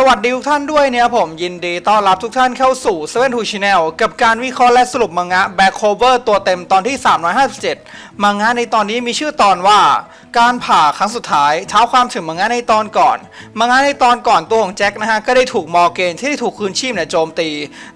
สวัสดีทุกท่านด้วยเนี่ยผมยินดีต้อนรับทุกท่านเข้าสู่ Seven Two Channel กับการวิเคราะห์และสรุปมังงะแบ็คโคเวอร์ตัวเต็มตอนที่ 357 มังงะในตอนนี้มีชื่อตอนว่าการผ่าครั้งสุดท้ายเท้าความถึงมังงะในตอนก่อนมังงะในตอนก่อนตัวของแจ็คนะฮะก็ได้ถูกมอร์เกนที่ได้ถูกคืนชีพเนี่ยโจมตี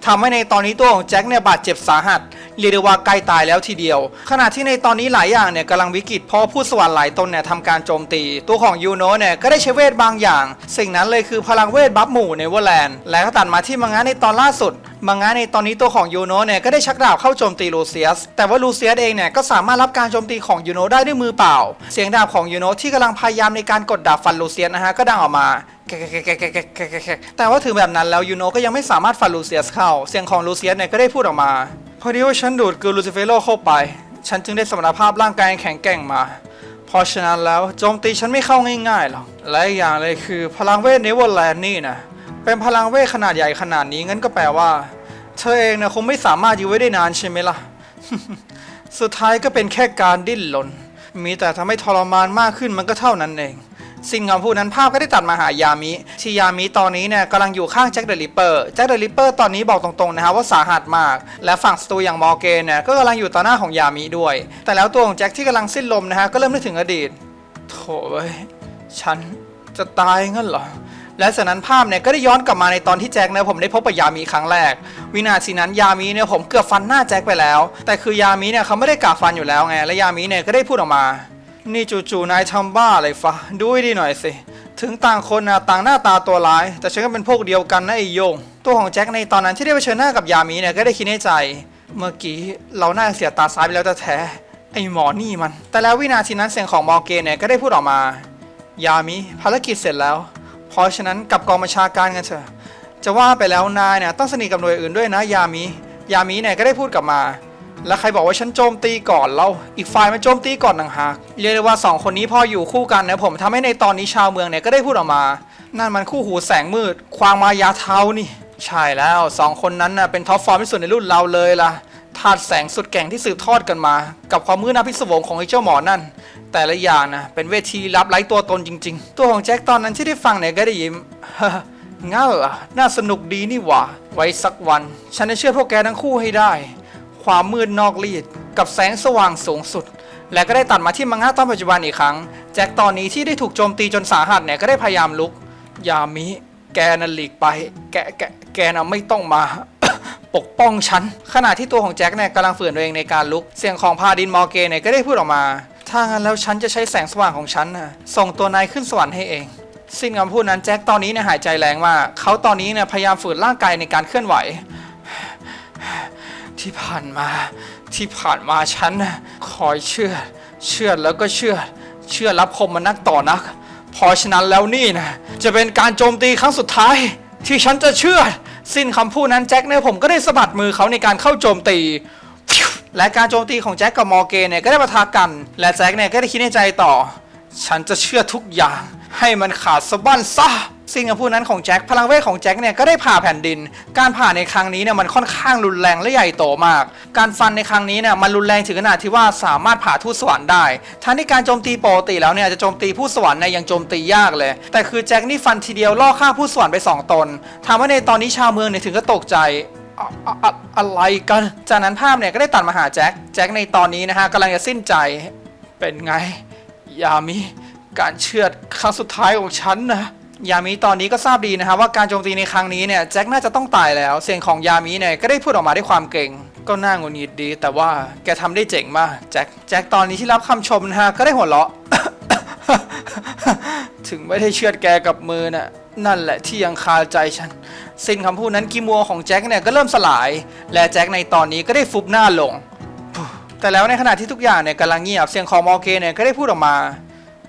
ทำให้ในตอนนี้ตัวของแจ็คเนี่ยบาดเจ็บสาหัสเรียกได้ว่าใกล้ตายแล้วทีเดียว ขณะที่ในตอนนี้หลายอย่างเนี่ยกำลังวิกฤตเพราะผู้สวรรค์หลายตนเนี่ยทำการโจมตี ตัวของยูโนะเนี่ยก็ได้ใช้เวทบางอย่าง สิ่งนั้นเลยคือพลังเวทบัฟหมู่ในเวอร์แลนด์และก็ตัดมาที่มังงะในตอนล่าสุด มังงะในตอนนี้ตัวของยูโนะเนี่ยก็ได้ชักดาบเข้าโจมตีลูเซียส แต่ว่าลูเซียสเองเนี่ยก็สามารถรับการโจมตีของยูโนะได้ด้วยมือเปล่า เสียงดาบของยูโนะที่กำลังพยายามในการกดดาบฟันลูเซียสนะฮะก็ดังออกมาแต่ว่าถึงแบบนั้นแล้วยูโนะก็ยังไม่สามารถฟันลูเซียสเข้า เสียงของลูเซียสเนี่ยก็ได้พูดออกมา พอดีว่าฉันดูดกลืนลูซิเฟโรเข้าไป ฉันจึงได้สมรรถภาพร่างกายแข็งแกร่งมาเพราะฉะนั้นแล้วโจมตีฉันไม่เข้าง่ายๆหรอก และอีกอย่างเลยคือพลังเวทเนเวอร์แลนด์นี่นะ เป็นพลังเวทขนาดใหญ่ขนาดนี้งั้นก็แปลว่า เธอเองนะคงไม่สามารถอยู่ไว้ได้นานใช่ไหมล่ะ สุดท้ายก็เป็นแค่การดิ้นรนมีแต่ทำให้ทรมานมากขึ้นมันก็เท่านั้นเอง สิ่งคำพูดนั้นภาพก็ได้ตัดมาหายามิ ที่ยามิตอนนี้เนี่ยกำลังอยู่ข้างแจ็คเดอะริปเปอร์ แจ็คเดอะริปเปอร์ตอนนี้บอกตรงๆนะครับว่าสาหัสมาก และฝั่งสตูอย่างมอร์เกนเนี่ยก็กำลังอยู่ต่อหน้าของยามิด้วย แต่แล้วตัวของแจ็คที่กำลังสิ้นลมนะฮะก็เริ่มนึกถึงอดีต โถ่เอ้ย ฉันจะตายงั้นเหรอ และจากนั้นภาพเนี่ยก็ได้ย้อนกลับมาในตอนที่แจ็คเนี่ยผมได้พบกับยามีครั้งแรก วินาทีนั้นยามีเนี่ยผมเกือบฟันหน้าแจ็คไปแล้ว แต่คือยามีเนี่ยเขาไม่ได้กาฟันอยู่แล้วไงและยามีเนี่ยก็ได้พูดออกมา นี่จู่ๆนายทำบ้าอะไรฟะดูให้ดีหน่อยสิถึงต่างคนนะต่างหน้าตาตัวร้าย แต่ฉันก็เป็นพวกเดียวกันนะไอ้โยง ตัวของแจ็คในตอนนั้นที่ได้เผชิญหน้ากับยามีเนี่ยก็ได้คิดในใจ เมื่อกี้เราหน่าเสียตาซ้ายไปแล้วแต่แท้ไอ้หมอนี่มัน แต่แล้ววินาทีนั้นเสียงของมอร์เกนเนี่ยก็ได้พูดออกมา ยามิภารกิจเสร็จแล้ว เพราะฉะนั้นกลับกองบัญชาการกันเถอะจะว่าไปแล้วนายเนี่ยต้องสนิทกับหน่วยอื่นด้วยนะยามิยามิเนี่ยก็ได้พูดกลับมา แล้วใครบอกว่าฉันโจมตีก่อนเราอีกฝ่ายมันโจมตีก่อนต่างหากเรียกได้ว่าสองคนนี้พออยู่คู่กันนะผมทำให้ในตอนนี้ชาวเมืองเนี่ยก็ได้พูดออกมา นั่นมันคู่หูแสงมืด ควางมายาเท้านี่ ใช่แล้วสองคนนั้นน่ะเป็นท็อปฟอร์มที่สุดในรุ่นเราเลยล่ะาตุแสงสุดแก่งที่สืบทอดกันมา กับความมืดนาพิศวงของไอ้เจ้าหมอนั่น แต่ละอย่างนะเป็นเวทีลับไร้ตัวตนจริง ๆ ตัวของแจ็คตอนนั้นที่ได้ฟังเนี่ยก็ได้ยิ้มเง่าอะน่าสนุกดีนี่หว่า ไว้สักวัน ฉันจะเชื่อพวกแกทั้งคู่ให้ได้ ความมืดนอกลีดกับแสงสว่างสูงสุด และก็ได้ตัดมาที่มังงะตอนปัจจุบันอีกครั้ง แจ็คตอนนี้ที่ได้ถูกโจมตีจนสาหัสเนี่ยก็ได้พยายามลุก ยามิ แกน่ะหลีกไป แกแกแกน่ะไม่ต้องมา ปกป้องฉัน ขณะที่ตัวของแจ็คเนี่ยกำลังฝืนตัวเองในการลุก เสียงของพาดินมอร์เกเนี่ยก็ได้พูดออกมา ถ้างั้นแล้วฉันจะใช้แสงสว่างของฉันนะส่งตัวนายขึ้นสวรรค์ให้เองสิ้นคำพูดนั้นแจ็คตอนนี้เนี่ยหายใจแรงมากเขาตอนนี้เนี่ยพยายามฝืนร่างกายในการเคลื่อนไหว ที่ผ่านมาที่ผ่านมาฉันนะคอยเชื่อ เชื่อแล้วก็เชื่อ เชื่อรับคมมันนักต่อนักพราะฉะนั้นแล้วนี่นะจะเป็นการโจมตีครั้งสุดท้าย ที่ฉันจะเชื่อ สิ้นคำพูดนั้นแจ็คเนี่ยผมก็ได้สะบัดมือเขาในการเข้าโจมตีและการโจมตีของแจ็คกับมอร์เกนเนี่ยก็ได้ปะทะกัน และแจ็คเนี่ยก็ได้คิดในใจต่อ ฉันจะเชื่อทุกอย่าง ให้มันขาดสะบั้นซะสิ่งคำพูดนั้นของแจ็คพลังเวทของแจ็คเนี่ยก็ได้ผ่าแผ่นดิน การผ่าในครั้งนี้เนี่ยมันค่อนข้างรุนแรงและใหญ่โตมาก การฟันในครั้งนี้เนี่ยมันรุนแรงถึงขนาดที่ว่าสามารถผ่าทูตสวรรค์ได้ทั้งที่การโจมตีปกติแล้วเนี่ยจะโจมตีผู้สวรรค์เนี่ยยังโจมตียากเลย แต่คือแจ็คนี่ฟันทีเดียวล่อฆ่าผู้สวรรค์ไปสองตนทำให้ในตอนนี้ชาวเมืองเนี่ยถึงก็ตกใจอะอะอะอะไรกัน จากนั้นภาพเนี่ยก็ได้ตัดมาหาแจ็ค แจ็คในตอนนี้นะฮะกำลังจะสิ้นใจ เป็นไง ยามิ การเชือดครั้งสุดท้ายของฉันนะยามิตอนนี้ก็ทราบดีนะฮะว่าการโจมตีในครั้งนี้เนี่ยแจ็คน่าจะต้องตายแล้ว เสียงของยามิเนี่ยก็ได้พูดออกมาด้วยความเก่ง ก็น่างุดหงิดดี แต่ว่าแกทำได้เจ๋งมากแจ็คแจ็คตอนนี้ที่รับคำชมนะฮะก็ได้หัวเราะ ถึงไม่ได้เชือดแกกับมือน่ะนั่นแหละที่ยังคาใจฉัน สิ้นคำพูดนั้นกิมัวของแจ็คเนี่ยก็เริ่มสลาย และแจ็คในตอนนี้ก็ได้ฟุบหน้าลง แต่แล้วในขณะที่ทุกอย่างเนี่ยกำลังเงียบเสียงของมอเกเนี่ยก็ได้พูดออกมา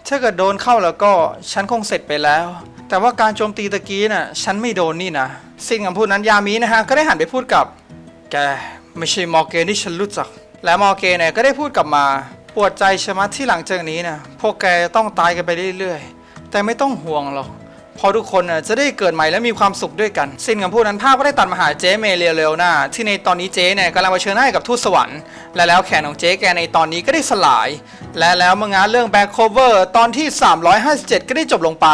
ถ้าเกิดโดนเข้าแล้วก็ฉันคงเสร็จไปแล้ว แต่ว่าการโจมตีตะกี้น่ะฉันไม่โดนนี่นะสิ่งคำพูดนั้นยามีนะฮะก็ได้หันไปพูดกับ แกไม่ใช่มอร์เกนที่ฉันรู้จัก และมอร์เกนเนี่ยก็ได้พูดกลับมาปวดใจชะมัดที่หลังจากนี้นะพวกแกต้องตายกันไปเรื่อยๆ แต่ไม่ต้องห่วงหรอก พอทุกคนจะได้เกิดใหม่และมีความสุขด้วยกัน สิ้นคำพูดนั้นภาพก็ได้ตัดมาหาเจ๊เมเรียเรลนาที่ในตอนนี้เจ๊เนี่ยกำลังเผชิญหน้ากับทูตสวรรค์ และแล้วแขนของเจ๊แกในตอนนี้ก็ได้สลาย และแล้วเมื่องานเรื่องแบ็คโคเวอร์ตอนที่ 357 ก็ได้จบลงไป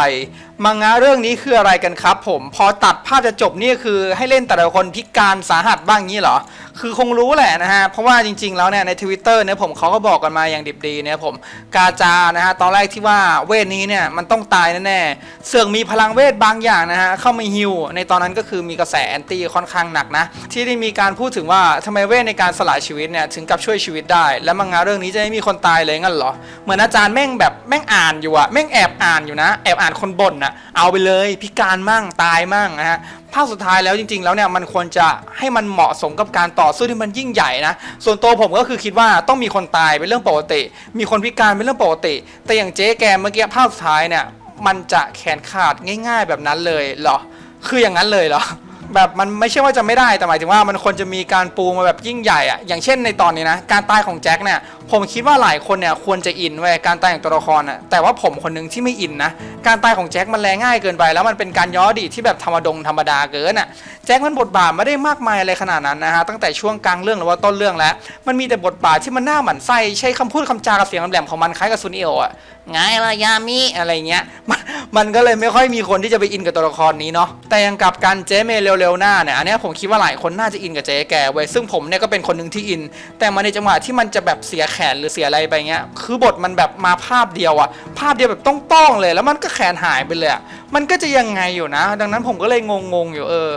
มังงะเรื่องนี้คืออะไรกันครับ ผมพอตัดภาพจะจบนี่คือให้เล่นแต่ละคนพิการสาหัสบ้างงี้เหรอ คือคงรู้แหละนะฮะ เพราะว่าจริง ๆ แล้วเนี่ยในทวิตเตอร์เนี่ยผมเขาก็บอกกันมาอย่างดิบดีเนี่ยผมกาจานะฮะตอนแรกที่ว่าเวทนี้เนี่ยมันต้องตายแน่ๆเสื่องมีพลังเวทบางอย่างนะฮะเข้ามาฮิวในตอนนั้นก็คือมีกระแสแอนตี้ค่อนข้างหนักนะ ที่ได้มีการพูดถึงว่าทำไมเวทในการสลายชีวิตเนี่ยถึงกับช่วยชีวิตได้ แล้วมังงะเรื่องนี้จะไม่มีคนตายเลยงั้นเหรอเหมือนอาจารย์แม่งแบบแม่งอ่านอยู่อะแม่งแอบอ่านอยู่นะ แอบอ่านคนบ่นนะเอาไปเลยพิการมั่งตายมั่งนะฮะภาคสุดท้ายแล้วจริง ๆ แล้วเนี่ยมันควรจะให้มันเหมาะสมกับการต่อสู้ที่มันยิ่งใหญ่นะส่วนตัวผมก็คือคิดว่าต้องมีคนตายเป็นเรื่องปกติ มีคนพิการเป็นเรื่องปกติ แต่อย่างเจ๊แกเมื่อกี้ภาคสุดท้ายเนี่ยมันจะแขนขาดง่าย ๆ แบบนั้นเลยเหรอ คืออย่างนั้นเลยเหรอ แบบมันไม่ใช่ว่าจะไม่ได้แต่หมายถึงว่ามันควรจะมีการปูมาแบบยิ่งใหญ่อะอย่างเช่นในตอนนี้นะ การตายของแจ็คเนี่ยผมคิดว่าหลายคนเนี่ยควรจะอินเว้ยการตายของตัวละครอะแต่ว่าผมคนหนึงที่ไม่อินนะการตายของแจ็คมันแรงง่ายเกินไป แล้วมันเป็นการย้ออดีตที่แบบธรรมดงธรรมดาเกินอะแจ็คมันบทบาทไม่ได้มากมายอะไรขนาดนั้นนะฮะตั้งแต่ช่วงกลางเรื่องหรือว่าต้นเรื่องแล้ว มันมีแต่บทบาทที่มันน่าหมั่นไส้ใช้คำพูดคำจากับเสียงแหลมๆของมันคล้ายกับซุนเอลอะไงล่ะยามิอะไรเงี้ยมันมันก็เลยไม่ค่อยมีคนที่จะไปอินกับตัวละครนี้เนาะแต่อยังกับการเจ๊เมย์เร็วๆหน้าเนี่ยอันเนี้ยผมคิดว่าหลายคนน่าจะอินกับเจ๊แกเว้ยซึ่งผมเนี่ยก็เป็นคนหนึ่งที่อิน แต่มาในจังหวะที่มันจะแบบเสียแขนหรือเสียอะไรไปเงี้ยคือบทมันแบบมาภาพเดียวอะภาพเดียวแบบต้องๆเลย แล้วมันก็แขนหายไปเลยอะมันก็จะยังไงอยู่นะ ดังนั้นผมก็เลยงงๆอยู่เออ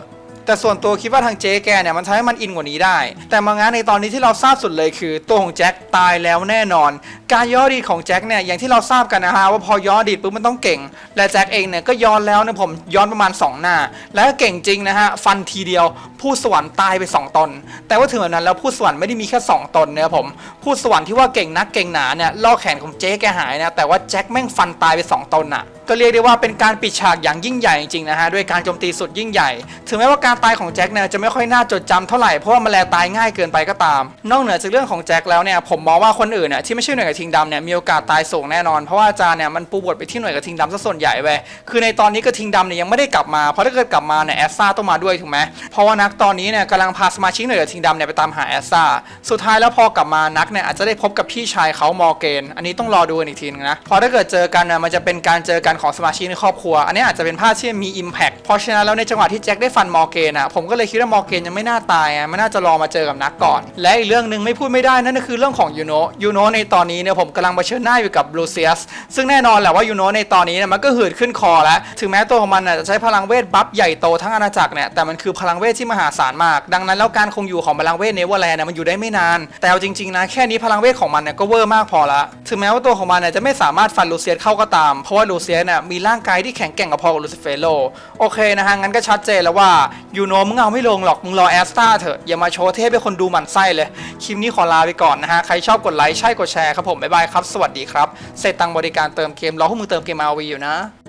แต่ส่วนตัวคิดว่าทางเจ๊แกเนี่ยมันทำให้มันอินกว่านี้ได้ แต่มางานในตอนนี้ที่เราทราบสุดเลยคือ ตัวของแจ็คตายแล้วแน่นอน การย้อนอดีตของแจ็คเนี่ยอย่างที่เราทราบกันนะฮะว่าพอย้อนอดีตปุ๊บมันต้องเก่ง และแจ็คเองเนี่ยก็ย้อนแล้วนะผมย้อนประมาณ 2 หน้า แล้วก็เก่งจริงนะฮะฟันทีเดียว ผู้สวรรค์ตายไป 2 ตน แต่ว่าถึงแบบนั้นแล้วผู้สวรรค์ไม่ได้มีแค่ 2 ตนนะครับผมผู้สวรรค์ที่ว่าเก่งนักเก่งหนาเนี่ยล่อแขนของเจ๊แกหายนะแต่ว่าแจ็คแม่งฟันตายไป 2 ตนอะก็เรียกได้ว่าเป็นการปิดฉากอย่างยิ่งใหญ่จริงๆนะฮะด้วยการโจมตีสุดยิ่งใหญ่ ถึงแม้ว่าการตายของแจ็คเนี่ยจะไม่ค่อยน่าจดจำเท่าไหร่เพราะว่ามันแลตายง่ายเกินไปก็ตาม นอกเหนือจากเรื่องของแจ็คแล้วเนี่ยผมมองว่าคนอื่นเนี่ยที่ไม่ใช่หน่วยกระทิงดำเนี่ยมีโอกาสตายสูงแน่นอนเพราะว่าอาจารย์เนี่ยมันปูบทไปที่หน่วยกระทิงดำซะส่วนใหญ่เว้ยคือในตอนนี้กระทิงดำเนี่ยยังไม่ได้กลับมาเพราะถ้าเกิดกลับมาเนี่ยแอสซาต้องมาด้วยถูกไหมเพราะว่านักตอนนี้เนี่ยกำลังพาสมาชิกหน่วยกระทิงดำเนี่ยไปตามหาแอสซาสุดท้ายแล้วพอกลับมานักเนี่ยอาจจะได้พบกับพี่ชายเขามอร์เกนอันนี้ต้องรอดูกันอีกทีนึงนะเพราะถ้าเกิดเจอกันเนี่ยมันจะเป็นการเจอกันของสมาชิกในครอบครัว อันนี้อาจจะเป็นภาพที่มี Impact เพราะฉะนั้นแล้วในจังหวะที่แจ็คได้ฟันมอร์เกนอะผมก็เลยคิดว่ามอร์เกนยังไม่น่าตายอะไม่น่าจะรอมาเจอกับนักก่อน และอีกเรื่องหนึ่งไม่พูดไม่ได้นั่นก็คือเรื่องของยูโนยูโนในตอนนี้เนี่ยผมกำลังเผชิญหน้าอยู่กับบลูเซียสซึ่งแน่นอนแหละว่ายูโนในตอนนี้เนี่ยมันก็หืดขึ้นคอแล้วถึงแม้ตัวของมันจะใช้พลังเวทบัฟใหญ่โตทั้งอาณาจักรเนี่ยแต่มันคือพลังเวทที่มหาศาลมาก ดังนั้นแล้วการคงอยู่ของพลังเวทเนเวอร์แลนด์มันอยู่ได้ไม่นาน แต่เอาจริงๆนะแค่นี้พลังเวทของมันเนี่ยก็เวอร์มากพอละถึงแม้ว่าตัวของมันเนี่ยจะไม่สามารถฟันลูเซียสเข้าก็ตามเพราะว่าลูเซียสเนี่ยมีร่างกายที่แข็งแกร่งกับพอกับลูซิเฟโลโอเคนะฮะงั้นก็ชัดเจนแล้วว่ายูโนมึงเอาไม่ลงหรอกมึงรอแอสตาเถอะอย่ามาโชว์เทพให้คนดูหมั่นไส้เลยคลิปนี้ขอลาไปก่อนนะฮะใครชอบกดไลค์ใช่กดแชร์ครับผมบ๊ายบายครับสวัสดีครับเสร็จตังบริการเติมเกมรอพวกมึงเติมเกมอาวีอยู่นะ